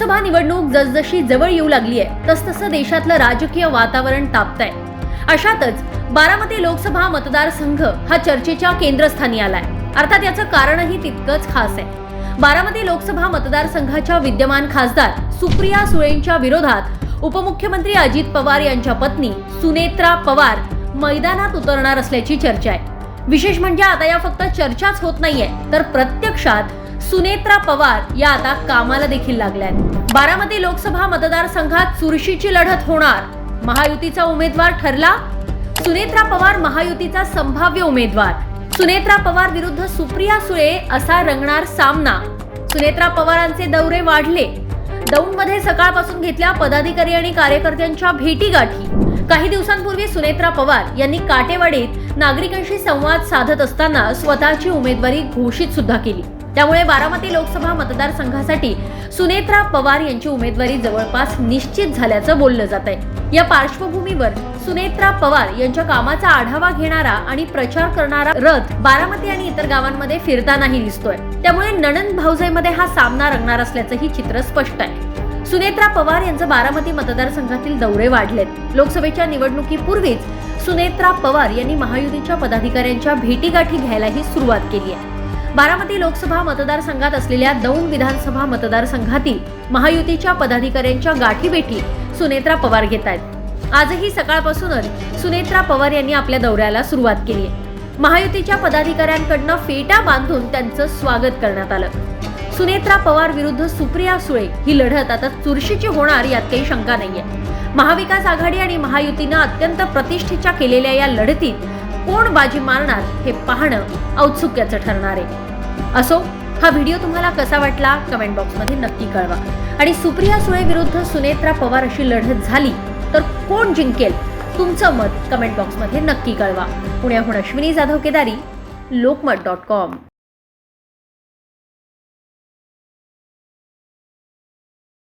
लोकसभा निवडणूक जसजशी जवळ येऊ लागली आहे तसतसं देशातलं राजकीय वातावरण तापतंय. अशातच बारामती लोकसभा मतदारसंघ हा चर्चेच्या केंद्रस्थानी आलाय. अर्थात याचं कारणही तितकंच खास आहे. बारामती लोकसभा मतदारसंघाच्या विद्यमान खासदार सुप्रिया सुळेंच्या विरोधात उपमुख्यमंत्री अजित पवार यांच्या पत्नी सुनेत्रा पवार मैदानात उतरणार असल्याची चर्चा आहे. विशेष म्हणजे आता या फक्त चर्चाच होत नाहीये तर प्रत्यक्षात सुनेत्रा पवार या आता कामाला देखील लागल्या आहेत बारामती लोकसभा मतदारसंघात चुरशीची लढत होणार. महायुतीचा उमेदवार ठरला? सुनेत्रा पवार महायुतीचा संभाव्य उमेदवार. सुनेत्रा पवार विरुद्ध सुप्रिया सुळे असा रंगणार सामना. सुनेत्रा पवारांचे दौरे वाढले. दौंडमध्ये सकाळपासून घेतल्या पदाधिकारी आणि कार्यकर्त्यांच्या भेटीगाठी. काही दिवसांपूर्वी सुनेत्रा पवार यांनी काटेवाडीत नागरिकांशी संवाद साधत असताना स्वतःची उमेदवारी घोषित सुद्धा केली. त्यामुळे बारामती लोकसभा मतदारसंघासाठी सुनेत्रा पवार यांची उमेदवारी जवळपास निश्चित झाल्याचं बोललं जात आहे. या पार्श्वभूमीवर सुनेत्रा पवार यांच्या कामाचा आढावा घेणारा आणि प्रचार करणारा रथ बारामती आणि इतर गावांमध्ये फिरतानाही दिसतोय. त्यामुळे नणंद भाऊजाईमध्ये हा सामना रंगणार असल्याचंही चित्र स्पष्ट आहे. सुनेत्रा पवार यांचं बारामती मतदारसंघातील दौरे वाढलेत. लोकसभेच्या निवडणुकीपूर्वीच सुनेत्रा पवार यांनी महायुतीच्या पदाधिकाऱ्यांच्या भेटीगाठी घ्यायलाही सुरुवात केली आहे. बारामती लोकसभा मतदारसंघात असलेल्या दौंड विधानसभा मतदारसंघातील महायुतीच्या पदाधिकाऱ्यांच्या गाठीभेटी सुनेत्रा पवार घेत आहेत. आजही सकाळपासूनच सुनेत्रा पवार यांनी आपल्या दौऱ्याला सुरुवात केली आहे. महायुतीच्या पदाधिकाऱ्यांकडनं फेटा बांधून त्यांचं स्वागत करण्यात आलं. सुनेत्रा पवार विरुद्ध सुप्रिया सुळे ही लढत आता चुरशीची होणार यात काही शंका नाहीये. महाविकास आघाडी आणि महायुतीनं अत्यंत प्रतिष्ठेच्या केलेल्या या लढतीत कोण बाजी मारणार हे पाहणं औत्सुक्याचं ठरणार आहे. असो हा व्हिडिओ तुम्हाला कसा वाटला कमेंट बॉक्समध्ये नक्की कळवा. आणि सुप्रिया सुळे विरुद्ध सुनेत्रा पवार अशी लढत झाली तर कोण जिंकेल? तुमचं मत कमेंट बॉक्समध्ये नक्की कळवा. पुण्याहून अश्विनी जाधव केदारी लोकमत डॉट कॉम.